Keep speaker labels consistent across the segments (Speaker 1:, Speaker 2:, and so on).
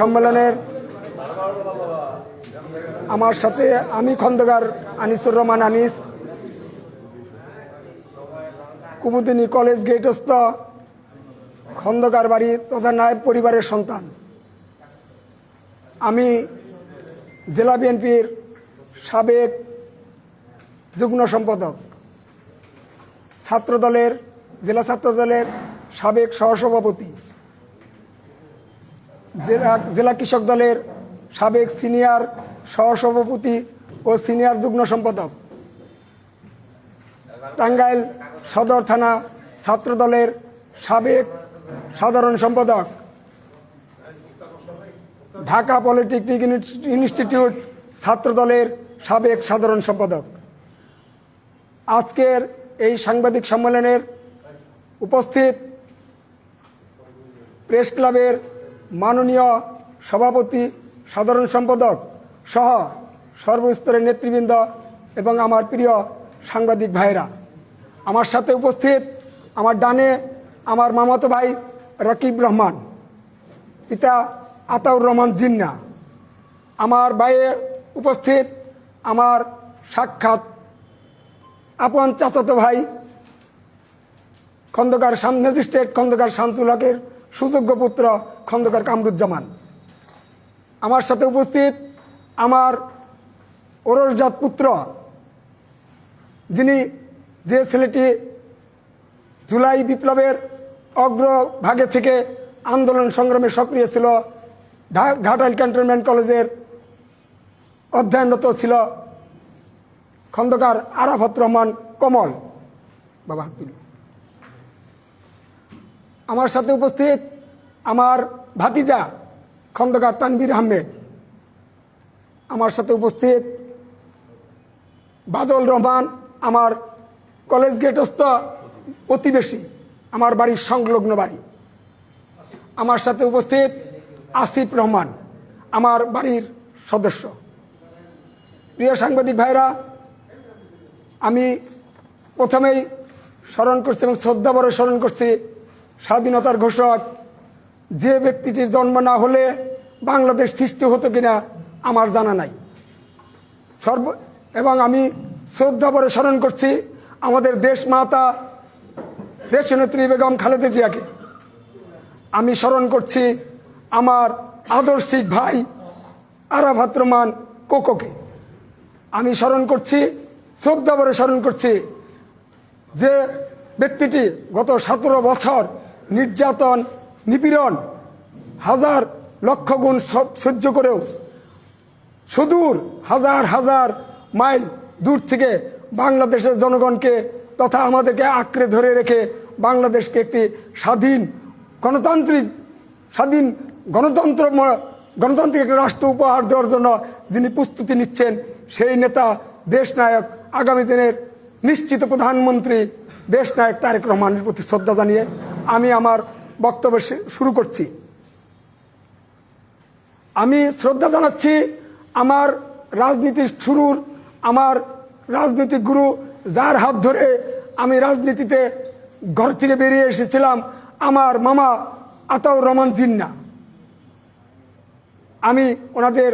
Speaker 1: সম্মেলনের আমার সাথে আমি খন্দকার আনিসুর রহমান আনিস, কুমুদিনী কলেজ গেটস্থ খন্দকার বাড়ি তথা নায়ব পরিবারের সন্তান। আমি জেলা বিএনপির সাবেক যুগ্ম সম্পাদক, ছাত্রদলের, জেলা ছাত্রদলের সাবেক সহসভাপতি। জেলা জেলা কৃষক দলের সাবেক সিনিয়র সহসভাপতি ও সিনিয়র যুগ্ম সম্পাদক। টাঙ্গাইল সদর থানা ছাত্র দলের সাবেক সাধারণ সম্পাদক। ঢাকা পলিটেকনিক ইনস্টিটিউট ছাত্র দলের সাবেক সাধারণ সম্পাদক। আজকের এই সাংবাদিক সম্মেলনের উপস্থিত প্রেস ক্লাবের মাননীয় সভাপতি, সাধারণ সম্পাদক সহ সর্বস্তরের নেতৃবৃন্দ এবং আমার প্রিয় সাংবাদিক ভাইরা আমার সাথে উপস্থিত আমার ডানে আমার মামাতো ভাই রকিব রহমান, পিতা আতাউর রহমান জিন্না, আমার বাইয়ে উপস্থিত আমার সাক্ষাৎ আপন চাচাতো ভাই খন্দকার ম্যাজিস্ট্রেট খন্দকার শামসুল হকের সুযোগ্য পুত্র খন্দকার কামরুজ্জামান আমার সাথে উপস্থিত আমার ওরসজাত পুত্র, যিনি যে ছেলেটি জুলাই বিপ্লবের অগ্রভাগে থেকে আন্দোলন সংগ্রামে সক্রিয় ছিল ঘাটাইল ক্যান্টনমেন্ট কলেজের অধ্যয়নরত ছিল, খন্দকার আরাফত রহমান কমল বাবা, হাত তুলো। আমার সাথে উপস্থিত আমার ভাতিজা খন্দকার তানবির আহমেদ। আমার সাথে উপস্থিত বাদল রহমান, আমার কলেজ গেটস্থ প্রতিবেশী, আমার বাড়ির সংলগ্ন বাড়ি। আমার সাথে উপস্থিত আসিফ রহমান, আমার বাড়ির সদস্য। প্রিয় সাংবাদিক ভাইরা, আমি প্রথমেই স্মরণ করছি এবং শ্রদ্ধা বড় স্মরণ করছি স্বাধীনতার ঘোষক, যে ব্যক্তিটির জন্ম না হলে বাংলাদেশ সৃষ্টি হতো কিনা আমার জানা নাই। সর্ব, এবং আমি শ্রদ্ধা ভরে স্মরণ করছি আমাদের দেশ মাতা দেশনেত্রী বেগম খালেদা জিয়াকে। আমি স্মরণ করছি আমার আদর্শিক ভাই আরাফাত রহমান কোকোকে। আমি স্মরণ করছি, শ্রদ্ধা ভরে স্মরণ করছি যে ব্যক্তিটি গত সতেরো বছর নির্যাতন, নিপীড়ন হাজার লক্ষ গুণ সহ্য করেও সুদূর হাজার হাজার মাইল দূর থেকে বাংলাদেশের জনগণকে তথা আমাদেরকে আঁকড়ে ধরে রেখে বাংলাদেশকে একটি স্বাধীন গণতান্ত্রিক, স্বাধীন গণতন্ত্র গণতান্ত্রিক একটা রাষ্ট্র উপহার দেওয়ার জন্য যিনি প্রস্তুতি নিচ্ছেন, সেই নেতা দেশনায়ক আগামী দিনের নিশ্চিত প্রধানমন্ত্রী দেশনায়ক তারেক রহমানের প্রতি শ্রদ্ধা জানিয়ে আমি আমার বক্তব্য শুরু করছি। আমি শ্রদ্ধা জানাচ্ছি আমার রাজনীতির শুরুর, আমার রাজনৈতিক গুরু যার হাত ধরে আমি রাজনীতিতে ঘর থেকে বেরিয়ে এসেছিলাম, আমার মামা আতাউর রহমান জিন্না। আমি ওনাদের,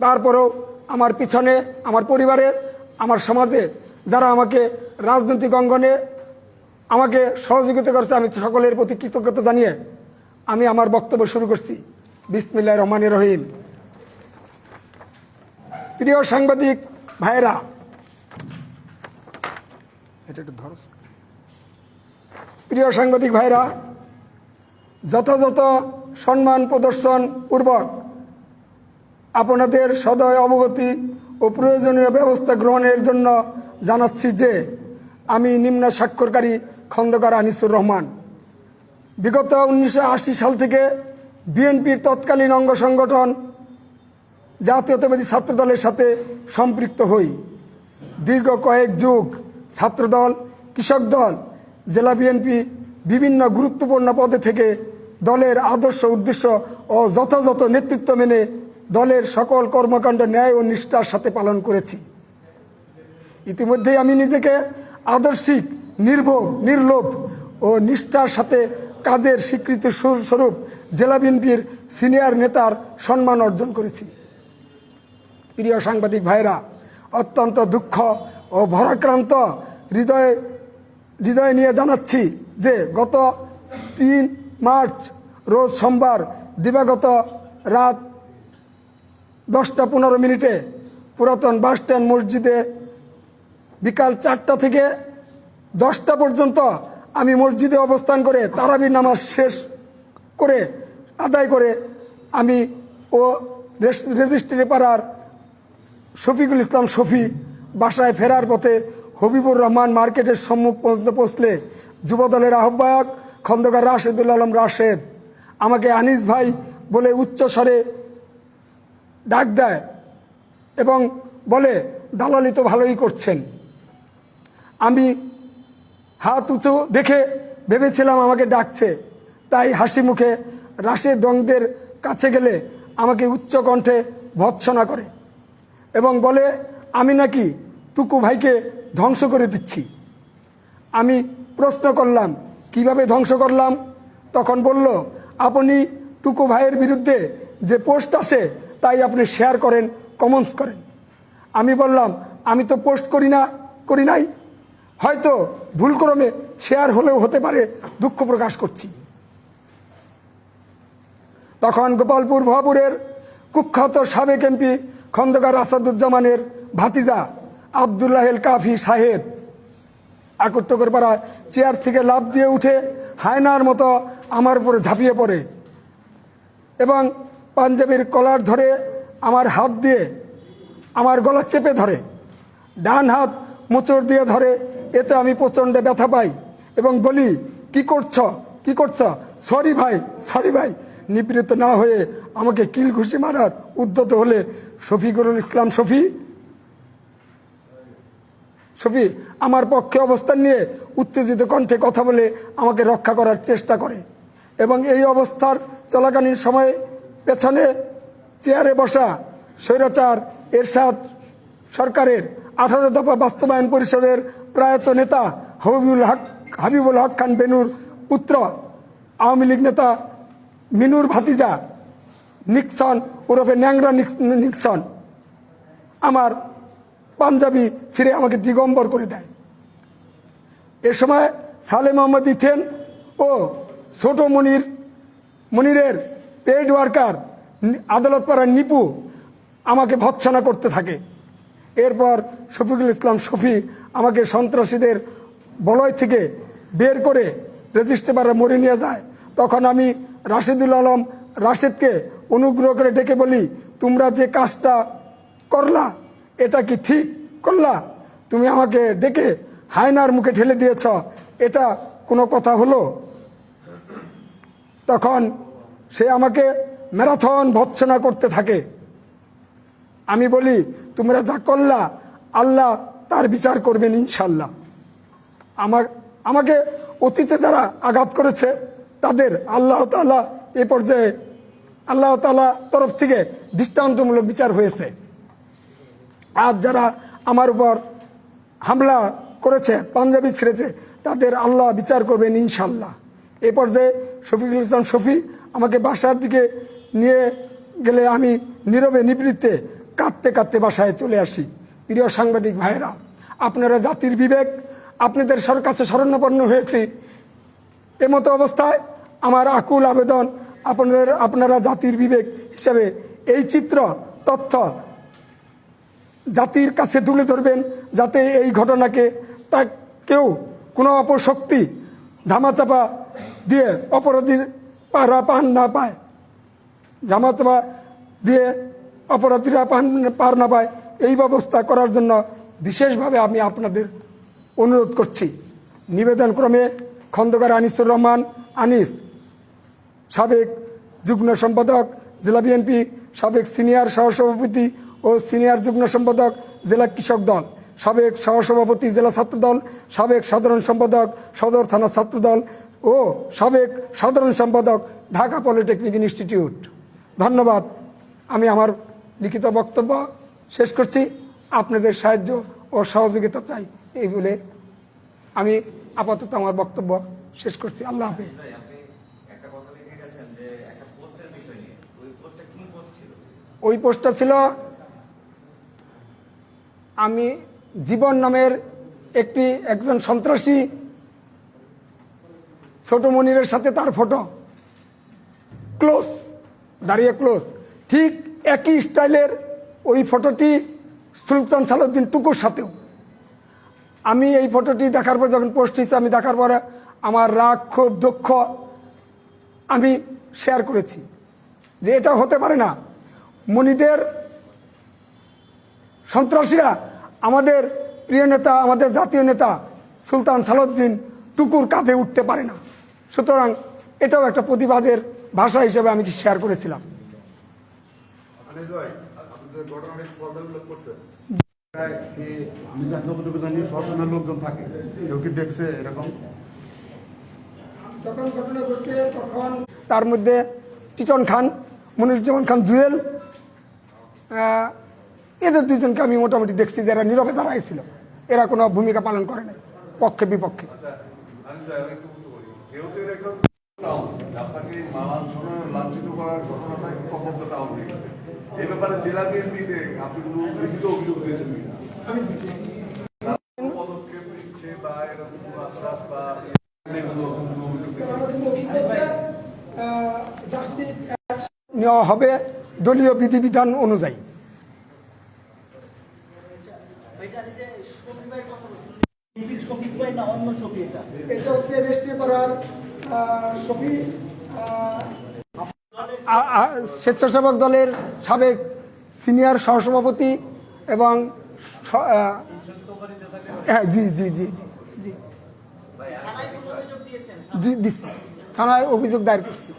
Speaker 1: তারপরেও আমার পিছনে, আমার পরিবারের আমার সমাজে, যারা আমাকে রাজনৈতিক অঙ্গনে আমাকে সহযোগিতা করছে, আমি সকলের প্রতি কৃতজ্ঞতা জানিয়ে আমি আমার বক্তব্য শুরু করছি। বিসমিল্লাহ রহমান রহিম। প্রিয় সাংবাদিক ভাইরা প্রিয় সাংবাদিক ভাইরা যথাযথ সম্মান প্রদর্শন পূর্বক আপনাদের সদয় অবগতি ও প্রয়োজনীয় ব্যবস্থা গ্রহণের জন্য জানাচ্ছি যে, আমি নিম্ন স্বাক্ষরকারী খন্দকার আনিসুর রহমান। বিগত উনিশশো আশি সাল থেকে বিএনপির তৎকালীন অঙ্গ সংগঠন জাতীয়তাবাদী ছাত্রদলের সাথে সম্পৃক্ত হই। দীর্ঘ কয়েক যুগ ছাত্রদল, কৃষক দল, জেলা বিএনপি বিভিন্ন গুরুত্বপূর্ণ পদে থেকে দলের আদর্শ উদ্দেশ্য ও যথাযথ নেতৃত্ব মেনে দলের সকল কর্মকাণ্ড ন্যায় ও নিষ্ঠার সাথে পালন করেছি। ইতিমধ্যেই আমি নিজেকে আদর্শিক নির্ভোগ, নির্লোভ ও নিষ্ঠার সাথে কাজের স্বীকৃতি স্বরূপ জেলা বিএনপির সিনিয়র নেতার সম্মান অর্জন করেছি। প্রিয় সাংবাদিক ভাইরা, অত্যন্ত দুঃখ ও ভরাক্রান্ত হৃদয়ে, হৃদয় নিয়ে জানাচ্ছি যে গত তিন মার্চ, রোজ সোমবার দিবাগত রাত দশটা পনেরো মিনিটে পুরাতন বাস স্ট্যান্ড মসজিদে বিকাল চারটা থেকে দশটা পর্যন্ত আমি মসজিদে অবস্থান করে তারাবি নামাজ শেষ করে, আদায় করে আমি ও রেজিস্ট্রি পাড়ার শফিকুল ইসলাম শফি বাসায় ফেরার পথে হবিবুর রহমান মার্কেটের সম্মুখ পর্যন্ত পৌঁছলে যুবদলের আহ্বায়ক খন্দকার রাশেদুল আলম রাশেদ আমাকে আনিস ভাই বলে উচ্চ স্বরে ডাক দেয় এবং বলে, দালালি তো ভালোই করছেন। আমি হাত উঁচু দেখে ভেবেছিলাম আমাকে ডাকছে। তাই হাসি মুখে রাশেদ দংদের কাছে গেলে আমাকে উচ্চ কণ্ঠে ভৎসনা করে এবং বলে, আমি নাকি টুকু ভাইকে ধ্বংস করে দিচ্ছি। আমি প্রশ্ন করলাম, কীভাবে ধ্বংস করলাম? তখন বলল, আপনি টুকু ভাইয়ের বিরুদ্ধে যে পোস্ট আছে তাই আপনি শেয়ার করেন কমেন্টস করেন। আমি বললাম, আমি তো পোস্ট করি না, করি নাই হয়তো ভুলক্রমে শেয়ার হলেও হতে পারে দুঃখ প্রকাশ করছি। তখন গোপালপুর ভবাপুরের কুখ্যাত সাবেক এমপি খন্দকার আসাদুজ্জামানের ভাতিজা আবদুল্লাহেল কাফি সাহেব আকট্টকের পাড়া চেয়ার থেকে লাভ দিয়ে উঠে হায়নার মতো আমার উপরে ঝাঁপিয়ে পড়ে এবং পাঞ্জাবির কলার ধরে আমার হাত দিয়ে আমার গলা চেপে ধরে, ডান হাত মোচড় দিয়ে ধরে এতে আমি প্রচণ্ড ব্যথা পাই এবং বলি, কি করছ? কি করছ? সরি ভাই সরি ভাই। নিপীড়িত না হয়ে আমাকে কিল ঘুষি মারার উদ্যত হলে শফিকুরুল ইসলাম, শফি? শফি, আমার পক্ষে অবস্থান নিয়ে উত্তেজিত কণ্ঠে কথা বলে আমাকে রক্ষা করার চেষ্টা করে এবং এই অবস্থার চলাকালীন সময়ে পেছনে চেয়ারে বসা স্বৈরাচার এরশাদ সরকারের আঠারো দফা বাস্তবায়ন পরিষদের প্রয়াত নেতা হাবিবুল হক হাবিবুল হক খান বেনুর পুত্র, আওয়ামী লীগ নেতা মিনুর ভাতিজা, নিক্সন ওরফে ন্যাংরা নিক্স- নিক্সন। আমার পাঞ্জাবি ছিঁড়ে আমাকে দিগম্বর করে দেয়। এ সময় সালে মোহাম্মদ ইথেন ও ছোট মনির, মনিরের পেড ওয়ার্কার আদালত পাড়ার নিপু আমাকে ভৎসনা করতে থাকে। এরপর শফিকুল ইসলাম শফি আমাকে সন্ত্রাসীদের বলয় থেকে বের করে রেজিস্ট্রি পাড়া মরে নিয়ে যায়। তখন আমি রাশেদুল আলম রাশেদকে অনুগ্রহ করে ডেকে বলি, তোমরা যে কাজটা করলা, এটা কি ঠিক করলা? তুমি আমাকে ডেকে হায়নার মুখে ঠেলে দিয়েছ, এটা কোনো কথা হলো? তখন সে আমাকে ম্যারাথন ভৎসনা করতে থাকে। আমি বলি, তোমরা যা করলা, আল্লাহ তার বিচার করবেন ইনশাল্লাহ আমার, আমাকে অতীতে যারা আঘাত করেছে, তাদের আল্লাহ তালা এ পর্যায়ে, আল্লাহ তালা তরফ থেকে দৃষ্টান্তমূলক বিচার হয়েছে। আজ যারা আমার উপর হামলা করেছে, পাঞ্জাবি ছেড়েছে, তাদের আল্লাহ বিচার করবেন ইনশাল্লাহ এ পর্যায়ে শফিকুল ইসলাম শফি আমাকে বাসার দিকে নিয়ে গেলে আমি নীরবে নিবৃত্তে কাঁদতে কাঁদতে বাসায় চলে আসি। প্রিয় সাংবাদিক ভাইয়েরা, আপনারা জাতির বিবেক, আপনাদের কাছে শরণাপন্ন হয়েছি। এমতো অবস্থায় আমার আকুল আবেদন আপনাদের আপনারা জাতির বিবেক হিসাবে এই চিত্র, তথ্য জাতির কাছে তুলে ধরবেন যাতে এই ঘটনাকে তা কেউ কোনো অপশক্তি ধামাচাপা দিয়ে অপরাধী পারা পান না পায়। ধামাচাপা দিয়ে অপরাধীরা পার না পায়, এই ব্যবস্থা করার জন্য বিশেষভাবে আমি আপনাদের অনুরোধ করছি। নিবেদন ক্রমে খন্দকার আনিসুর রহমান, আনিস, সাবেক যুগ্ম সম্পাদক, জেলা বিএনপি, সাবেক সিনিয়র সহসভাপতি ও সিনিয়র যুগ্ম সম্পাদক, জেলা কৃষক দল, সাবেক সহসভাপতি, জেলা ছাত্রদল, সাবেক সাধারণ সম্পাদক, সদর থানা ছাত্রদল ও সাবেক সাধারণ সম্পাদক, ঢাকা পলিটেকনিক ইনস্টিটিউট। ধন্যবাদ। আমি আমার লিখিত বক্তব্য শেষ করছি। আপনাদের সাহায্য ও সহযোগিতা চাই এই বলে আমি আপাতত আমার বক্তব্য শেষ করছি। আল্লাহ হাফিজ। ওই পোস্টটা ছিল আমি জীবন নামের একটি একজন সন্ত্রাসী ছোট মনিরের সাথে তার ফটো ক্লোজ দাঁড়িয়ে ক্লোজ ঠিক একই স্টাইলের ওই ফটোটি সুলতান সালাউদ্দিন টুকুর সাথেও। আমি এই ফটোটি দেখার পর যখন পোস্ট হয়েছে আমি দেখার পরে আমার রাগ, ক্ষোভ, দুঃখ আমি শেয়ার করেছি যে এটা হতে পারে না। মনিদের সন্ত্রাসীরা, আমাদের প্রিয় নেতা, আমাদের জাতীয় নেতা সুলতান সালাউদ্দিন টুকুর কাঁধে উঠতে পারে না। সুতরাং এটাও একটা প্রতিবাদের ভাষা হিসেবে আমি শেয়ার করেছিলাম।
Speaker 2: আনিস ভাই আপনি যে ঘটনাটি ফর্মাল করছেন
Speaker 3: আমি যতটুকু জানি সবসময় লোকজন থাকে। কেউ কি দেখছে এরকম?
Speaker 1: যখন ঘটনা ঘটছে তখন তার মধ্যে টিটন খান মনিরুজ্জামান খান জুয়েল এদের দুজনকে আমি মোটামুটি দেখছি যারা নীরবে দাঁড়াইছিল। এরা কোনো ভূমিকা পালন করে নাই পক্ষে বিপক্ষে।
Speaker 2: আপনাকে লাঞ্ছিত করার ঘটনাটা এই ব্যাপারে জেলা বিএনপিতে আপনি কোনো লিখিত অভিযোগ দিয়েছেন কিনা? পদক্ষেপ নিচ্ছে বা এরকম আশ্বাস বা এগুলো কোনো অভিযোগ দিয়েছেন
Speaker 1: নেওয়া হবে দলীয় বিধিবিধান অনুযায়ী।
Speaker 4: এটা
Speaker 1: এটা হচ্ছে রেস্ট্রিপাড়ার সফি স্বেচ্ছাসেবক দলের সাবেক সিনিয়র সহসভাপতি এবং হ্যাঁ জি জি জি জি জি। থানায় অভিযোগ দায়ের করছি।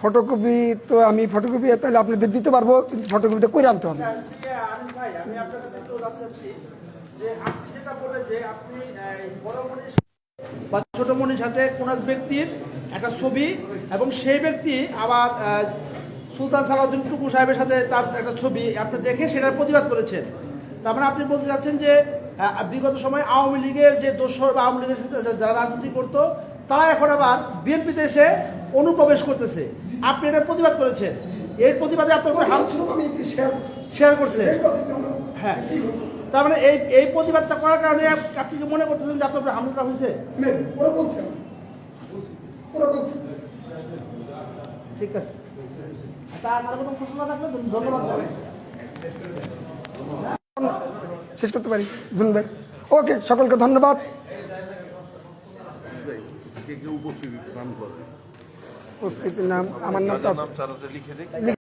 Speaker 1: ফটোকপি তো আমি ফটোকপি তাহলে আপনাদের দিতে পারব, কিন্তু ফটোকপিটা করে আনতে হবে।
Speaker 5: ছোট মনির সাথে কোন ব্যক্তির একটা ছবি, এবং সেই ব্যক্তি আবার সুলতান সালাউদ্দিন টুকু সাহেবের সাথে তার একটা ছবি আপনি দেখে সেটার প্রতিবাদ করেছেন। তার মানে আপনি বলতে চাচ্ছেন যে বিগত সময় আওয়ামী লীগের যে দোসর বা আওয়ামী লীগের সাথে যারা রাজনীতি করতো, তারা এখন আবার বিএনপিতে এসে অনুপ্রবেশ করতেছে। আপনি এটার প্রতিবাদ করেছেন? এর প্রতিবাদে আপনার উপর
Speaker 1: আমি শেয়ার করছে।
Speaker 5: হ্যাঁ। তার মানে এই এই প্রতিবাদটা করার কারণে আপনি কি মনে করতেছেন যে আপনার হামলাটা হয়েছে?
Speaker 1: ওরা বলছে। ওরা বলছে
Speaker 5: ঠিক আছে। তার আর কোনো প্রশ্ন থাকলে ধন্যবাদ
Speaker 1: শেষ করতে পারি জুন ভাই। ওকে সকলকে ধন্যবাদ।
Speaker 2: কে কে নাম
Speaker 1: উপস্থিতির নাম আমার নাম
Speaker 2: লিখে